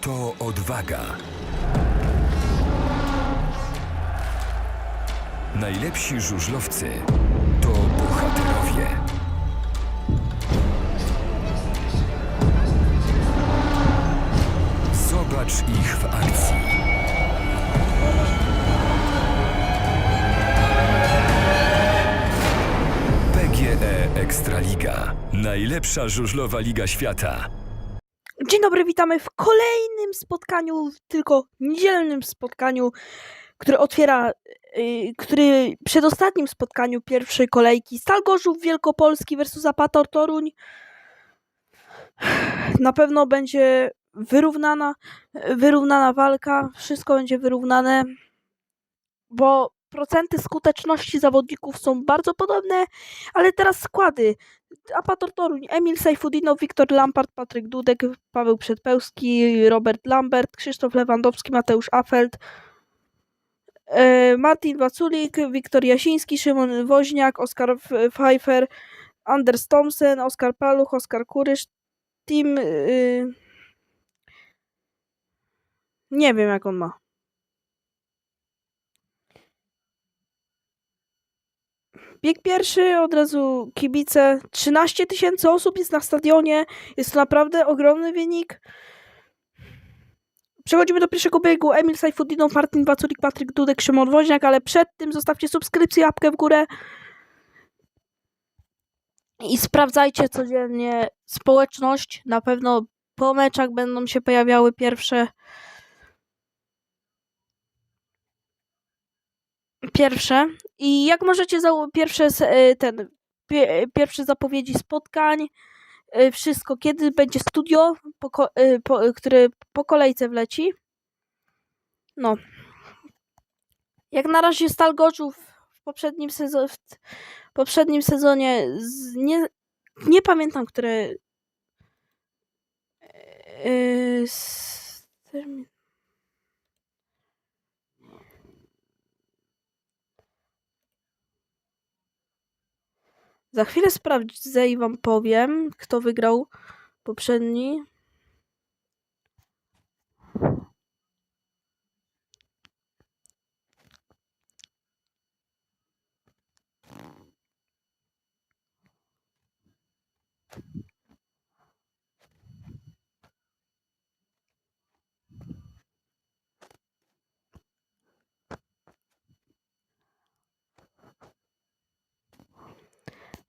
to odwaga. Najlepsi żużlowcy to bohaterowie. Zobacz ich w akcji. PGE Ekstraliga. Najlepsza żużlowa liga świata. Dzień dobry, witamy w kolejnym spotkaniu, tylko niedzielnym spotkaniu, które otwiera, yy, który przedostatnim spotkaniu pierwszej kolejki Stal Gorzów Wielkopolski versus Apator Toruń. Na pewno będzie wyrównana, wyrównana walka, wszystko będzie wyrównane, bo procenty skuteczności zawodników są bardzo podobne, ale teraz składy. Apator Toruń, Emil Sajfudinow, Wiktor Lampard, Patryk Dudek, Paweł Przedpełski, Robert Lambert, Krzysztof Lewandowski, Mateusz Afeld, e, Martin Waculik, Wiktor Jasiński, Szymon Woźniak, Oskar Pfeiffer, Anders Thompson, Oskar Paluch, Oskar Kurysz, Tim... y, nie wiem jak on ma. Bieg pierwszy, od razu kibice. 13 tysięcy osób jest na stadionie. Jest to naprawdę ogromny wynik. Przechodzimy do pierwszego biegu. Emil Sajfudinow, Martin Waculik, Patryk Dudek, Szymon Woźniak, ale przed tym zostawcie subskrypcję, łapkę w górę. I sprawdzajcie codziennie społeczność. Na pewno po meczach będą się pojawiały pierwsze pierwsze. I jak możecie pierwsze e, ten pie, pierwsze zapowiedzi spotkań, e, wszystko kiedy będzie studio, po, e, po, które po kolejce wleci. No. Jak na razie Stal Gorzów w poprzednim sezonie w poprzednim sezonie z, nie, nie pamiętam, które e, s- Za chwilę sprawdzę i wam powiem, kto wygrał poprzedni.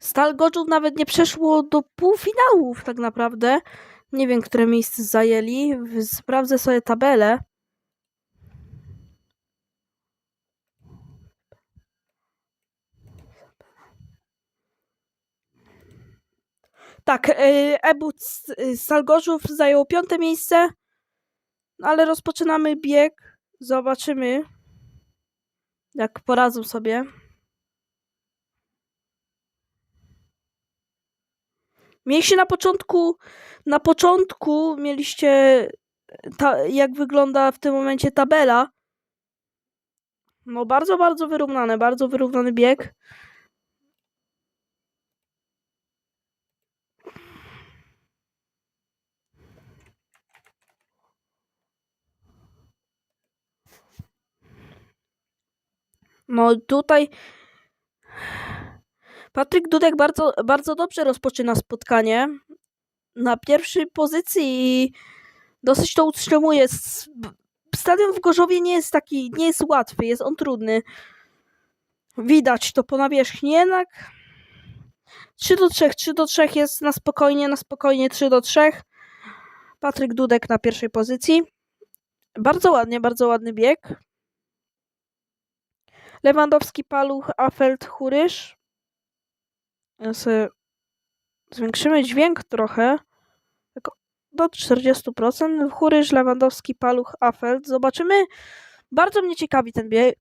Stal Gorzów nawet nie przeszło do półfinałów tak naprawdę. Nie wiem, które miejsce zajęli. Sprawdzę sobie tabelę. Tak, y, Ebut S- y, Stal Gorzów zajął piąte miejsce. No ale rozpoczynamy bieg. Zobaczymy, jak poradzą sobie. Mieliście na początku, na początku mieliście ta, jak wygląda w tym momencie tabela. No bardzo, bardzo wyrównane, bardzo wyrównany bieg. No tutaj Patryk Dudek bardzo, bardzo dobrze rozpoczyna spotkanie. Na pierwszej pozycji i dosyć to utrzymuje. Stadion w Gorzowie nie jest taki, nie jest łatwy, jest on trudny. Widać to po nawierzchni, jednak 3 do 3, 3 do 3 jest na spokojnie, na spokojnie 3 do 3. Patryk Dudek na pierwszej pozycji. Bardzo ładnie, bardzo ładny bieg. Lewandowski, Paluch, Afeld, Churysz. Zwiększymy dźwięk trochę. Tak do 40%. Churysz, Lewandowski, Paluch, Afeld. Zobaczymy. Bardzo mnie ciekawi ten bieg.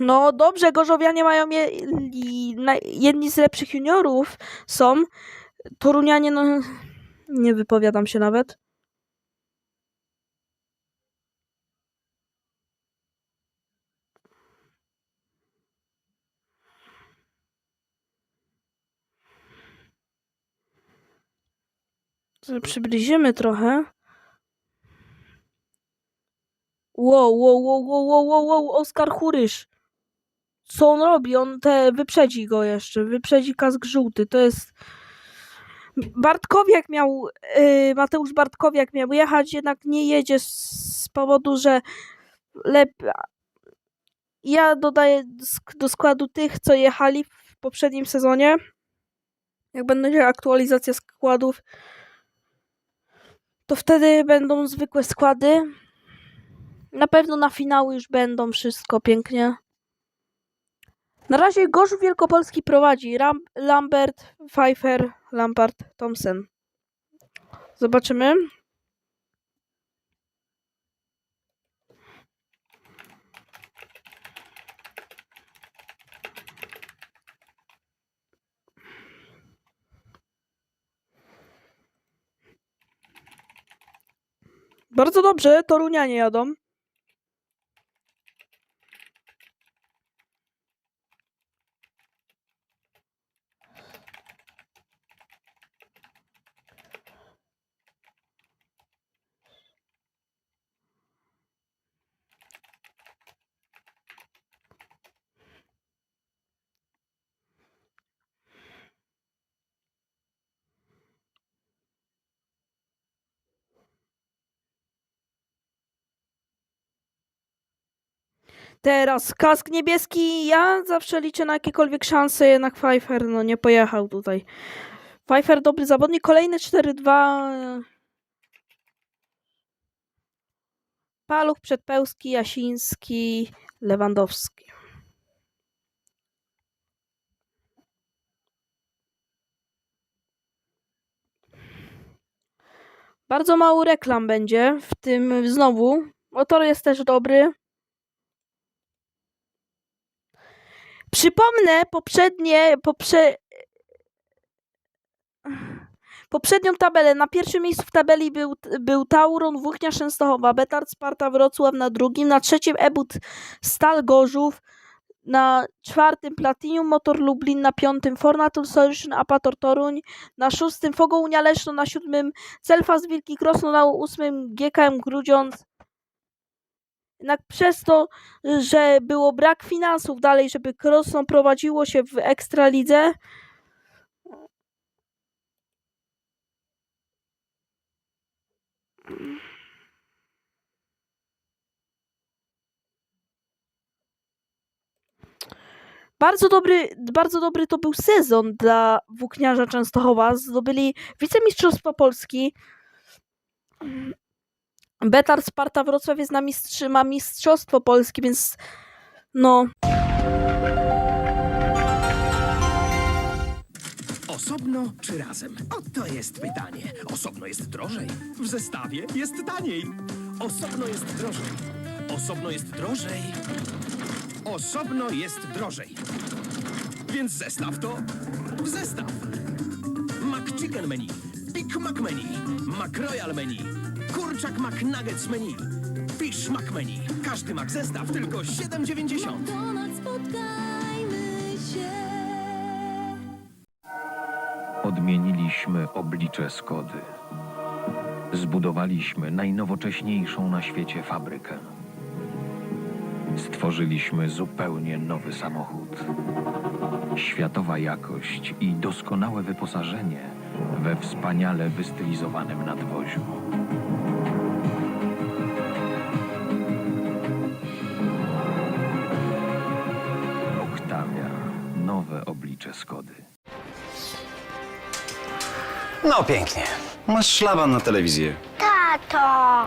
No dobrze, Gorzowianie mają je, jedni z lepszych juniorów są. Torunianie, no nie wypowiadam się nawet. Przybliżymy trochę. Wow, wow, wow, wow, wow, wow, wow, Oskar Churysz. Co on robi? On te wyprzedzi go jeszcze. Wyprzedzi kask żółty. To jest. Bartkowiak miał. Yy, Mateusz Bartkowiak miał jechać, jednak nie jedzie z, z powodu, że lepiej. Ja dodaję do składu tych, co jechali w poprzednim sezonie. Jak będzie aktualizacja składów, to wtedy będą zwykłe składy. Na pewno na finały już będą wszystko pięknie. Na razie Gorzów Wielkopolski prowadzi Ram- Lambert, Pfeiffer, Lampard, Thompson. Zobaczymy. Bardzo dobrze, Torunianie jadą. Teraz kask niebieski. Ja zawsze liczę na jakiekolwiek szanse, jednak Pfeiffer no nie pojechał tutaj. Pfeiffer dobry zawodnik. Kolejny 4-2. Paluch, Przedpełski, Jasiński, Lewandowski. Bardzo mało reklam będzie w tym znowu. Motor jest też dobry. Przypomnę poprzednie, poprze... poprzednią tabelę. Na pierwszym miejscu w tabeli był, był Tauron, Włóchnia Częstochowa, Betard Sparta Wrocław na drugim, na trzecim Ebut Stal Gorzów, na czwartym Platinum Motor Lublin, na piątym Fornatul Solution Apator Toruń, na szóstym Fogounia Leszno, na siódmym Celfas Wilki Krosno, na ósmym GKM Grudziądz. Jednak przez to, że było brak finansów dalej, żeby Krosno prowadziło się w Ekstralidze, bardzo dobry, bardzo dobry to był sezon dla Włókniarza Częstochowa. Zdobyli wicemistrzostwo Polski. Betar Sparta Wrocław jest na mistrzy, ma mistrzostwo Polski, więc no, Osobno czy razem? Oto jest pytanie. Osobno jest drożej. W zestawie jest taniej. Osobno jest drożej. Osobno jest drożej. Osobno jest drożej. Więc zestaw to w zestaw. McChicken menu, Big Mac menu, McRoyal menu, Kurczak McNuggets menu, Fish Mac menu. Każdy Mac zestaw tylko 7,90. Donat spotkajmy się. Odmieniliśmy oblicze Skody. Zbudowaliśmy najnowocześniejszą na świecie fabrykę. Stworzyliśmy zupełnie nowy samochód. Światowa jakość i doskonałe wyposażenie we wspaniale wystylizowanym nadwoziu. Skody. No pięknie. Masz szlaban na telewizję. Tato!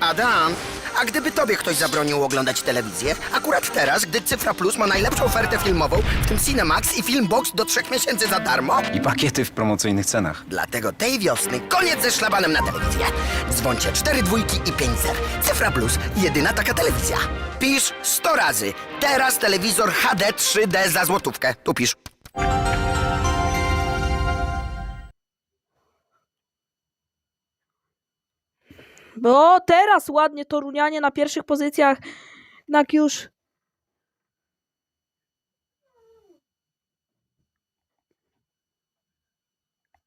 Adam, gdyby tobie ktoś zabronił oglądać telewizję, akurat teraz, gdy Cyfra Plus ma najlepszą ofertę filmową, w tym Cinemax i Filmbox do trzech miesięcy za darmo? I pakiety w promocyjnych cenach. Dlatego tej wiosny koniec ze szlabanem na telewizję. Dzwońcie cztery dwójki i pięć zer. Cyfra Plus, jedyna taka telewizja. Pisz 100 razy. Teraz telewizor HD 3D za złotówkę. Tu pisz. Bo teraz ładnie Torunianie na pierwszych pozycjach, jednak już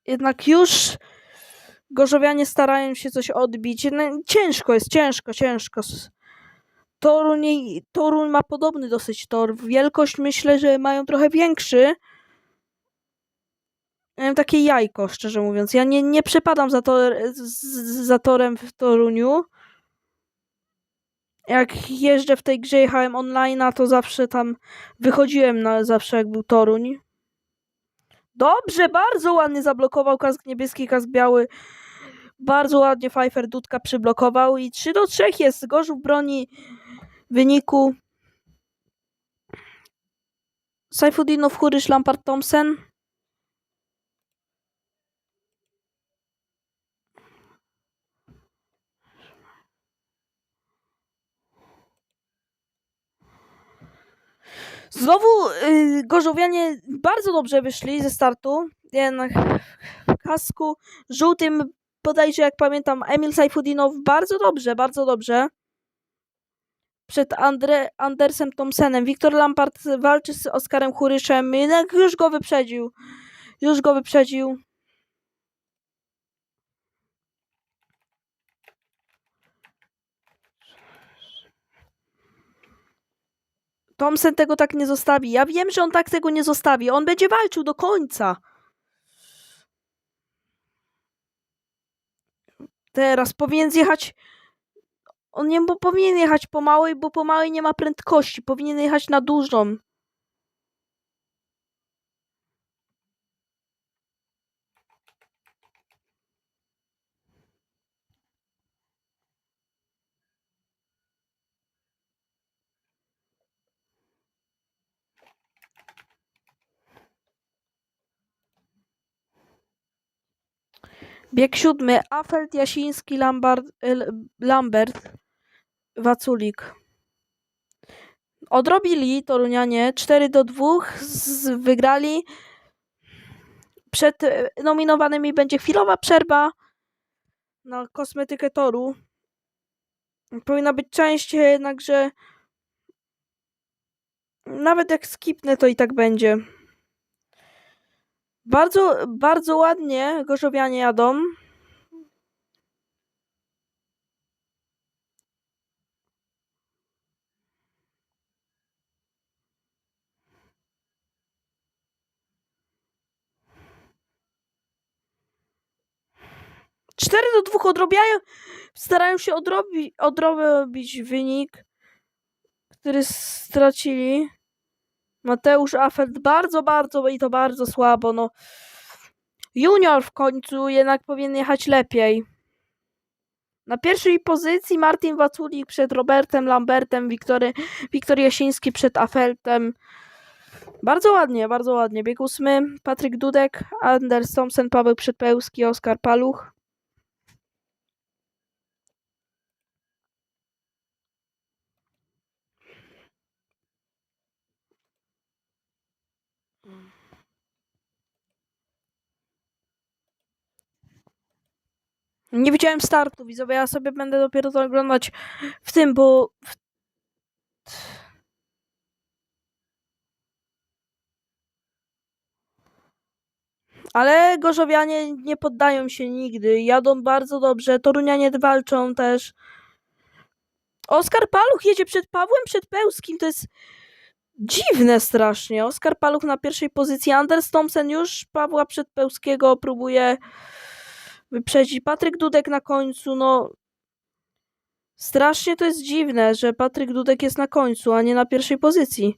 jednak już Gorzowianie starają się coś odbić. No, ciężko jest, ciężko, ciężko. Toruń, Toruń ma podobny dosyć tor. Wielkość myślę, że mają trochę większy. Takie jajko, szczerze mówiąc. Ja nie, nie przepadam za, tor, za torem w Toruniu. Jak jeżdżę w tej grze, jechałem online, to zawsze tam wychodziłem na zawsze jak był Toruń. Dobrze, bardzo ładnie zablokował kask niebieski, kask biały. Bardzo ładnie Pfeiffer Dudka przyblokował i 3 do 3 jest. Gorzów broni wyniku. Sajfudinow, Hurysz, Lampard, Thompson. Znowu yy, Gorzowianie bardzo dobrze wyszli ze startu. Jednak w kasku żółtym bodajże jak pamiętam Emil Sajfudinow bardzo dobrze, bardzo dobrze. Przed Andre, Andersem Thompsonem. Wiktor Lampard walczy z Oskarem Churyszem. Jednak już go wyprzedził. Już go wyprzedził. Thompson tego tak nie zostawi. Ja wiem, że on tak tego nie zostawi. On będzie walczył do końca. Teraz powinien zjechać. On nie bo powinien jechać po małej, bo po małej nie ma prędkości. Powinien jechać na dużą. Bieg siódmy. Afelt, Jasiński, Lambert, Lambert Waculik. Odrobili Torunianie 4 do 2. Z, wygrali. Przed e, nominowanymi będzie chwilowa przerwa na kosmetykę toru. Powinna być częściej, jednakże nawet jak skipnę, to i tak będzie. Bardzo, bardzo ładnie gorzowianie jadą. Cztery do dwóch odrobiają, starają się odrobi, odrobić wynik, który stracili. Mateusz Affelt bardzo, bardzo i to bardzo słabo. No. Junior w końcu jednak powinien jechać lepiej. Na pierwszej pozycji Martin Waculik przed Robertem Lambertem, Wiktory, Wiktor Jasiński przed Afeltem. Bardzo ładnie, bardzo ładnie. Bieg ósmy, Patryk Dudek, Anders Thompson, Paweł Przedpełski, Oskar Paluch. Nie widziałem startu, widzowie. Ja sobie będę dopiero to oglądać w tym, bo. W... Ale Gorzowianie nie poddają się nigdy. Jadą bardzo dobrze. Torunianie walczą też. Oskar Paluch jedzie przed Pawłem Przedpełskim. To jest dziwne strasznie. Oskar Paluch na pierwszej pozycji. Anders Thompson już Pawła Przedpełskiego próbuje wyprzedzić. Patryk Dudek na końcu, no. Strasznie to jest dziwne, że Patryk Dudek jest na końcu, a nie na pierwszej pozycji.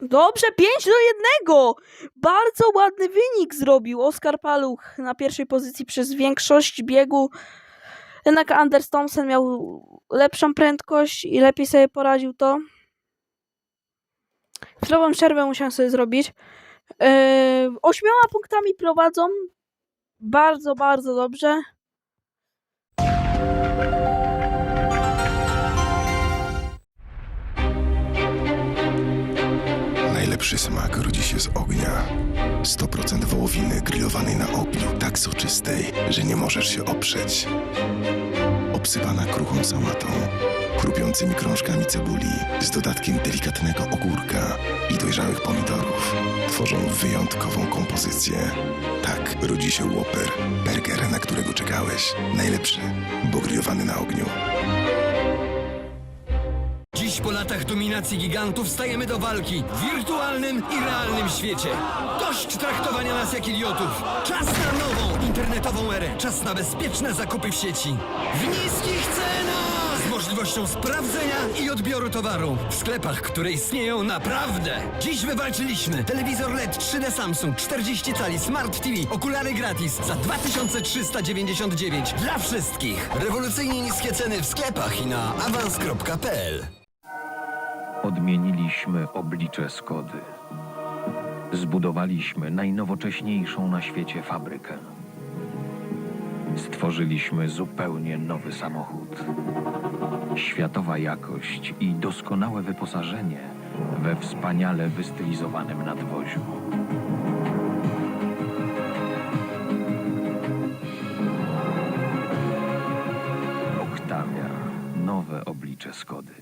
Dobrze, 5 do 1! Bardzo ładny wynik zrobił Oskar Paluch na pierwszej pozycji przez większość biegu. Jednak Anders Thompson miał lepszą prędkość i lepiej sobie poradził to. Chwilową przerwę musiałem sobie zrobić. Yy, ośmioma punktami prowadzą. Bardzo, bardzo dobrze. Najlepszy smak rodzi się z ognia. 100% wołowiny grillowanej na ogniu, tak soczystej, że nie możesz się oprzeć. Obsypana kruchą sałatą, chrupiącymi krążkami cebuli, z dodatkiem delikatnego ogórka i dojrzałych pomidorów. tworzą wyjątkową kompozycję. Tak rodzi się Whopper, burger, na którego czekałeś. Najlepszy, bo grillowany na ogniu. Dziś po latach dominacji gigantów stajemy do walki w wirtualnym i realnym świecie. Dość traktowania nas jak idiotów. Czas na nową internetową erę. Czas na bezpieczne zakupy w sieci. W niskich cenach! Możliwością sprawdzenia i odbioru towaru. W sklepach, które istnieją naprawdę. Dziś wywalczyliśmy telewizor LED 3D Samsung 40 cali Smart TV, okulary gratis za 2399 dla wszystkich. Rewolucyjnie niskie ceny w sklepach i na awans.pl. Odmieniliśmy oblicze Skody. Zbudowaliśmy najnowocześniejszą na świecie fabrykę. Stworzyliśmy zupełnie nowy samochód. Światowa jakość i doskonałe wyposażenie we wspaniale wystylizowanym nadwoziu. Oktawia. Nowe oblicze Skody.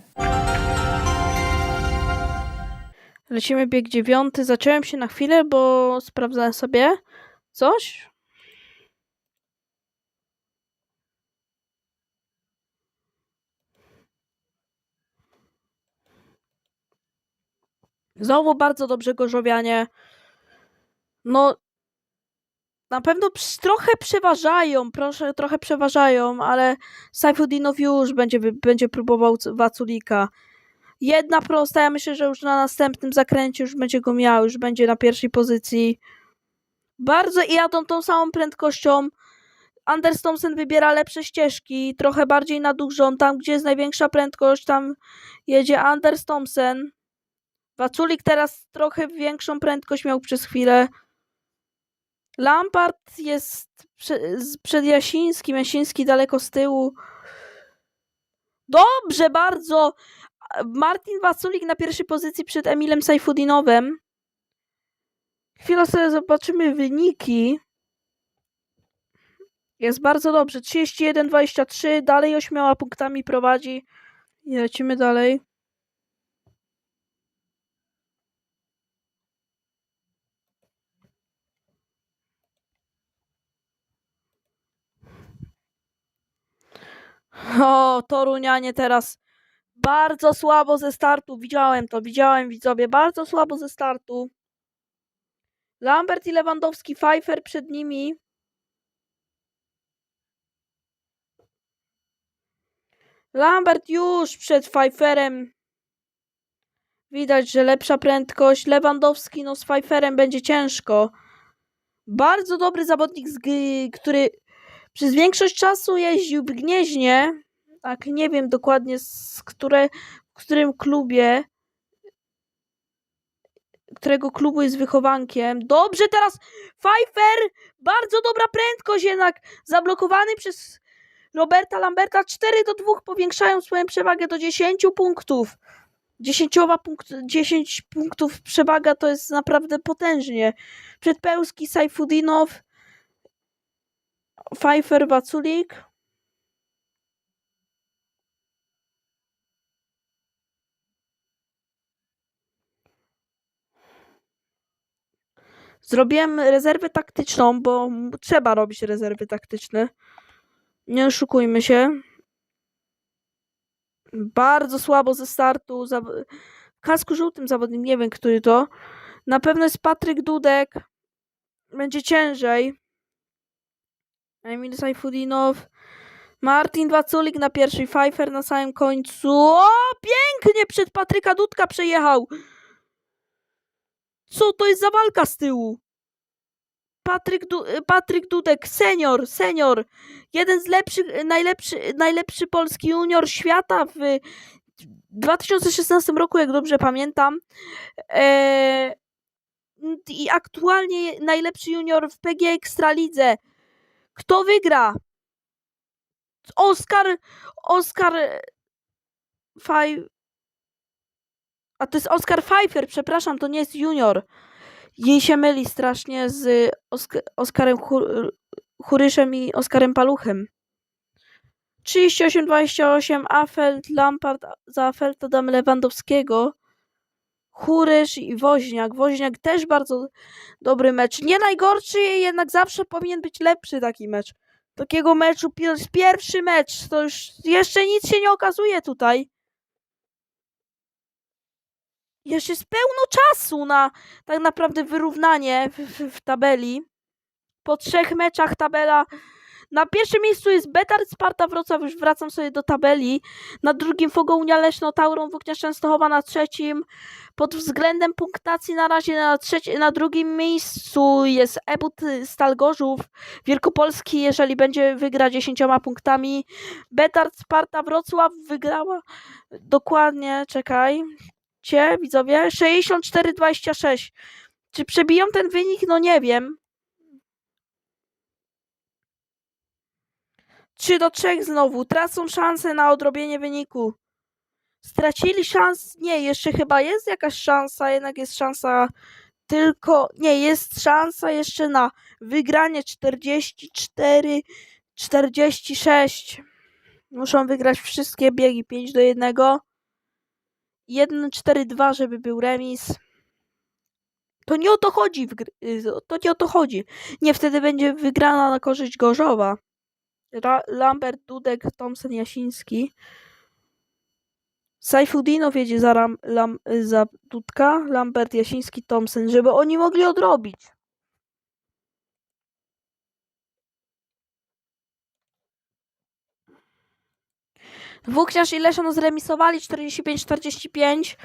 Lecimy bieg dziewiąty. Zacząłem się na chwilę, bo sprawdzałem sobie coś. Znowu bardzo dobrze gorzowianie. No, na pewno trochę przeważają, proszę, trochę przeważają, ale Sajfudinow już będzie, będzie próbował Waculika. Jedna prosta, ja myślę, że już na następnym zakręcie już będzie go miał, już będzie na pierwszej pozycji. Bardzo i jadą tą samą prędkością. Anders Thompson wybiera lepsze ścieżki, trochę bardziej na dużą, tam gdzie jest największa prędkość, tam jedzie Anders Thompson. Waculik teraz trochę większą prędkość miał przez chwilę. Lampard jest przed Jasińskim, Jasiński daleko z tyłu. Dobrze, bardzo. Martin Waculik na pierwszej pozycji przed Emilem Sajfudinowem. Chwilę sobie zobaczymy wyniki. Jest bardzo dobrze. 31-23. Dalej ośmioma punktami prowadzi. I lecimy dalej. O, Torunianie teraz bardzo słabo ze startu. Widziałem to, widziałem widzowie. Bardzo słabo ze startu. Lambert i Lewandowski, Pfeiffer przed nimi. Lambert już przed Pfeifferem. Widać, że lepsza prędkość. Lewandowski no z Pfeifferem będzie ciężko. Bardzo dobry zawodnik, który przez większość czasu jeździł w Gnieźnie. Tak, nie wiem dokładnie z które, w którym klubie, którego klubu jest wychowankiem. Dobrze, teraz Pfeiffer, bardzo dobra prędkość jednak, zablokowany przez Roberta Lamberta. 4 do 2 powiększają swoją przewagę do 10 punktów. 10, punkt, 10 punktów przewaga to jest naprawdę potężnie. Przedpełski, Sajfudinow, Pfeiffer, Waculik. Zrobiłem rezerwę taktyczną, bo trzeba robić rezerwy taktyczne. Nie oszukujmy się. Bardzo słabo ze startu. Kasku żółtym zawodnik, nie wiem który to. Na pewno jest Patryk Dudek. Będzie ciężej. Emil Sajfudinow. Martin Waculik na pierwszej, Pfeiffer na samym końcu. O, pięknie przed Patryka Dudka przejechał. Co to jest za walka z tyłu? Patryk, du Patryk Dudek, senior, senior. Jeden z lepszych, najlepszy, najlepszy polski junior świata w 2016 roku, jak dobrze pamiętam. Eee, I aktualnie najlepszy junior w PG Ekstralidze. Kto wygra? Oskar, Oskar Faj... A to jest Oskar Pfeiffer, przepraszam, to nie jest junior. Jej się myli strasznie z Osk Oskarem Chur Churyszem i Oskarem Paluchem. 38-28 Afeld, Lampard za Afelta damy Lewandowskiego. Churysz i Woźniak. Woźniak też bardzo dobry mecz. Nie najgorszy, jednak zawsze powinien być lepszy taki mecz. Takiego meczu, pi- pierwszy mecz, to już jeszcze nic się nie okazuje tutaj. Jeszcze jest pełno czasu na tak naprawdę wyrównanie w, w, w tabeli. Po trzech meczach tabela. Na pierwszym miejscu jest Betard Sparta Wrocław, już wracam sobie do tabeli. Na drugim Fogounia Leszno Tauron Włóknia Częstochowa na trzecim. Pod względem punktacji na razie na, trzeci, na drugim miejscu jest Ebut Stal Gorzów. Wielkopolski, jeżeli będzie wygra 10 punktami. Betard Sparta Wrocław wygrała dokładnie, czekaj. Widzowie, 64-26. Czy przebiją ten wynik? No nie wiem. 3 do 3 znowu. Tracą szansę na odrobienie wyniku. Stracili szans. Nie, jeszcze chyba jest jakaś szansa, jednak jest szansa tylko. Nie, jest szansa jeszcze na wygranie 44 46. Muszą wygrać wszystkie biegi 5 do 1. 1-4-2, żeby był remis. To nie o to chodzi. W gr- y, to nie o to chodzi. Nie, wtedy będzie wygrana na korzyść Gorzowa. Ra- Lambert, Dudek, Thompson, Jasiński. Sajfudinow jedzie za, Ram, Lam, za Dudka, Lambert, Jasiński, Thompson, żeby oni mogli odrobić. Włókniarz i Leszno zremisowali 45-45.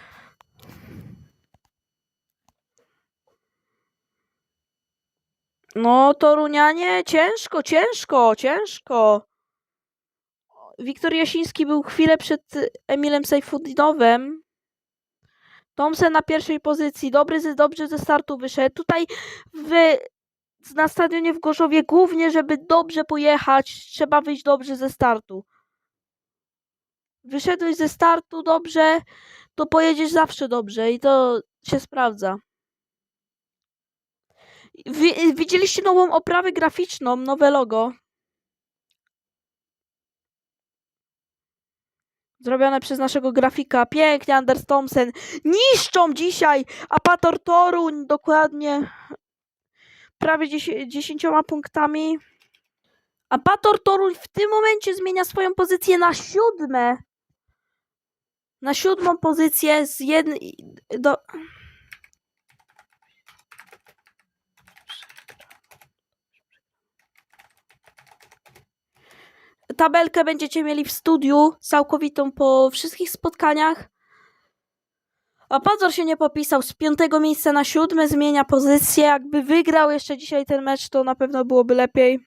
No, Torunianie, ciężko, ciężko, ciężko. Wiktor Jasiński był chwilę przed Emilem Sejfudinowem. Thompson na pierwszej pozycji. Dobry, ze- dobrze ze startu wyszedł. Tutaj w, na stadionie w Gorzowie głównie, żeby dobrze pojechać, trzeba wyjść dobrze ze startu. Wyszedłeś ze startu dobrze, to pojedziesz zawsze dobrze i to się sprawdza. Wi- widzieliście nową oprawę graficzną, nowe logo. Zrobione przez naszego grafika. Pięknie, Anders Thompson. Niszczą dzisiaj Apator Toruń, dokładnie. Prawie 10, 10 punktami. Apator Toruń w tym momencie zmienia swoją pozycję na siódme. Na siódmą pozycję z jednej do... Tabelkę będziecie mieli w studiu, całkowitą po wszystkich spotkaniach. A Pazor się nie popisał. Z piątego miejsca na siódme zmienia pozycję. Jakby wygrał jeszcze dzisiaj ten mecz, to na pewno byłoby lepiej.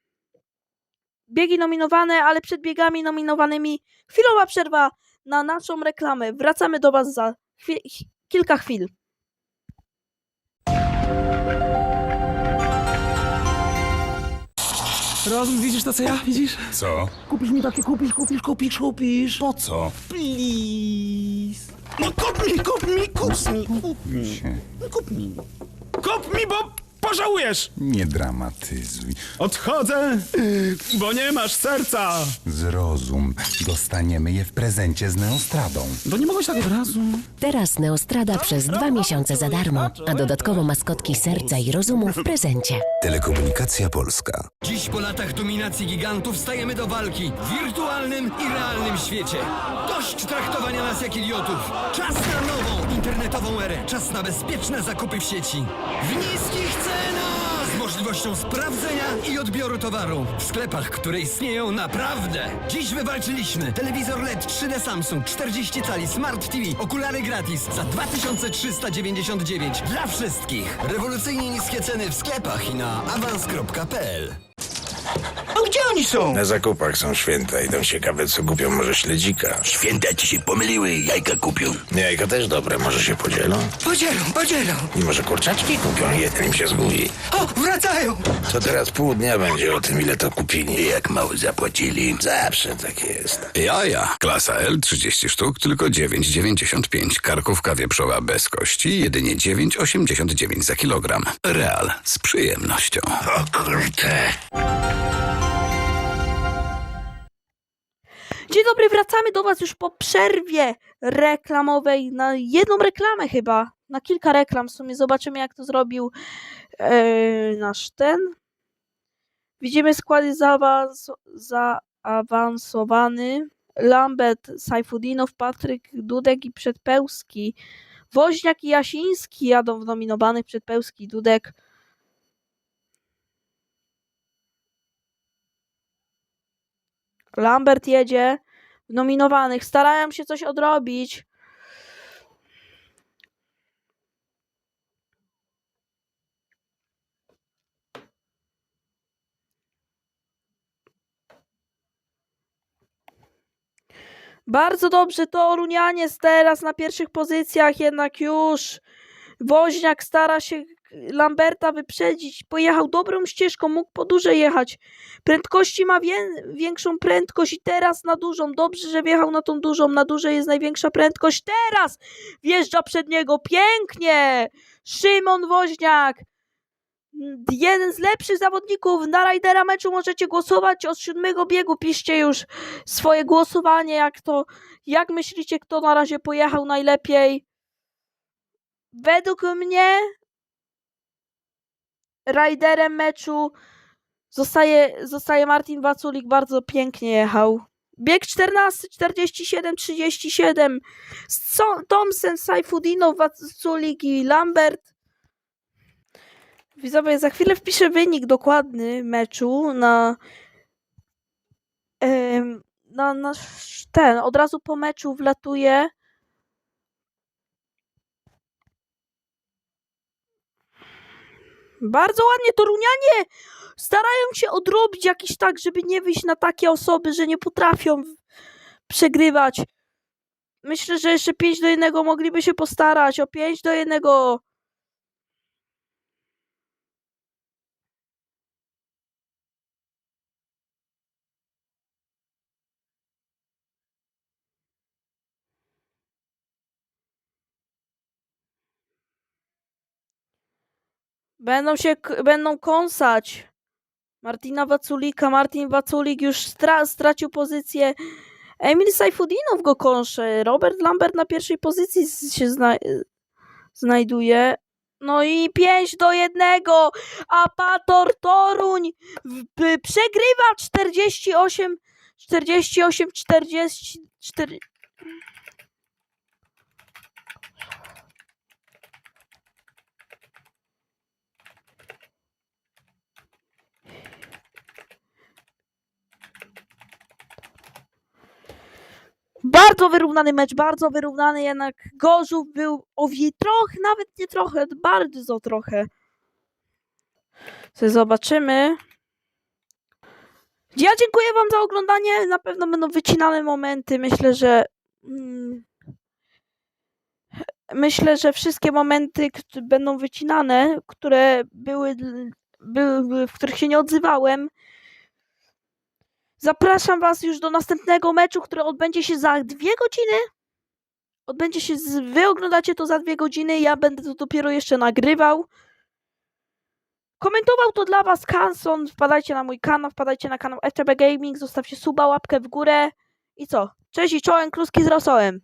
Biegi nominowane, ale przed biegami nominowanymi chwilowa przerwa na naszą reklamę. Wracamy do Was za kilka chwil. Rozum, widzisz to, co ja? Widzisz? Co? Kupisz mi takie, kupisz, kupisz, kupisz, kupisz. Po co? Please. No kup mi, kup mi, kup mi, kup mi. Się. No kup mi. Kup mi, bo pożałujesz. Nie dramatyzuj. Odchodzę, bo nie masz serca. Zrozum. Dostaniemy je w prezencie z Neostradą. To nie mogłeś tak od razu. Teraz Neostrada przez dwa miesiące za darmo, a dodatkowo maskotki serca i rozumu w prezencie. Telekomunikacja Polska. Dziś po latach dominacji gigantów stajemy do walki w wirtualnym i realnym świecie. Dość traktowania nas jak idiotów. Czas na nową internetową erę. Czas na bezpieczne zakupy w sieci. W niskich cenach! Z możliwością sprawdzenia i odbioru towaru. W sklepach, które istnieją naprawdę. Dziś wywalczyliśmy telewizor LED 3D Samsung 40 cali Smart TV. Okulary gratis za 2399 dla wszystkich. Rewolucyjnie niskie ceny w sklepach i na awans.pl. Gdzie oni są? Na zakupach są święta i tam ciekawe, co kupią może śledzika. Święta ci się pomyliły, jajka kupią. Jajka też dobre, może się podzielą? Podzielą, podzielą. I może kurczaczki kupią, jeden im się zgubi. O, wracają! To teraz pół dnia będzie o tym, ile to kupili. Jak mało zapłacili. Zawsze tak jest. Jaja. Klasa L 30 sztuk, tylko 9,95. Karkówka wieprzowa bez kości, jedynie 9,89 za kilogram. Real. Z przyjemnością. O kurde. Dzień dobry, wracamy do Was już po przerwie reklamowej na jedną reklamę chyba. na kilka reklam w sumie. Zobaczymy, jak to zrobił e, nasz ten. Widzimy składy zaawans- zaawansowany. Lambert, Sajfudinow, Patryk, Dudek i Przedpełski. Woźniak i Jasiński jadą w nominowanych Przedpełski, Dudek. Lambert jedzie w nominowanych. Starają się coś odrobić. Bardzo dobrze, to Runianiec teraz na pierwszych pozycjach, jednak już Woźniak stara się Lamberta wyprzedzić. Pojechał dobrą ścieżką, mógł po duże jechać. Prędkości ma wię większą prędkość i teraz na dużą. Dobrze, że wjechał na tą dużą. Na dużej jest największa prędkość. Teraz wjeżdża przed niego. Pięknie! Szymon Woźniak. Jeden z lepszych zawodników na rajdera meczu możecie głosować od siódmego biegu. Piszcie już swoje głosowanie, jak to, jak myślicie, kto na razie pojechał najlepiej. Według mnie rajderem meczu zostaje, zostaje Martin Waculik, bardzo pięknie jechał. Bieg 14, 47, 37. So- Thompson, Saifudinow, Waculik i Lambert. Widzowie, za chwilę wpiszę wynik dokładny meczu na, na nasz ten. Od razu po meczu wlatuje Bardzo ładnie Torunianie starają się odrobić jakiś tak, żeby nie wyjść na takie osoby, że nie potrafią przegrywać. Myślę, że jeszcze 5 do 1 mogliby się postarać. O 5 do 1. Będą się, będą kąsać. Martina Waculika. Martin Waculik już stra stracił pozycję. Emil Sajfudinow go kąsze. Robert Lambert na pierwszej pozycji się zna znajduje. No i 5 do 1. Apator Toruń przegrywa 48 48 44 Bardzo wyrównany mecz, bardzo wyrównany, jednak Gorzów był o wie trochę, nawet nie trochę, bardzo trochę. Zobaczymy. Ja dziękuję wam za oglądanie, na pewno będą wycinane momenty, myślę, że mm, myślę, że wszystkie momenty będą wycinane, które były, były, w których się nie odzywałem. Zapraszam Was już do następnego meczu, który odbędzie się za dwie godziny. Odbędzie się, z... wy oglądacie to za dwie godziny, ja będę to dopiero jeszcze nagrywał. Komentował to dla Was Kanson. Wpadajcie na mój kanał, wpadajcie na kanał FTB Gaming, zostawcie suba, łapkę w górę. I co? Cześć i czołem, kluski z rosołem.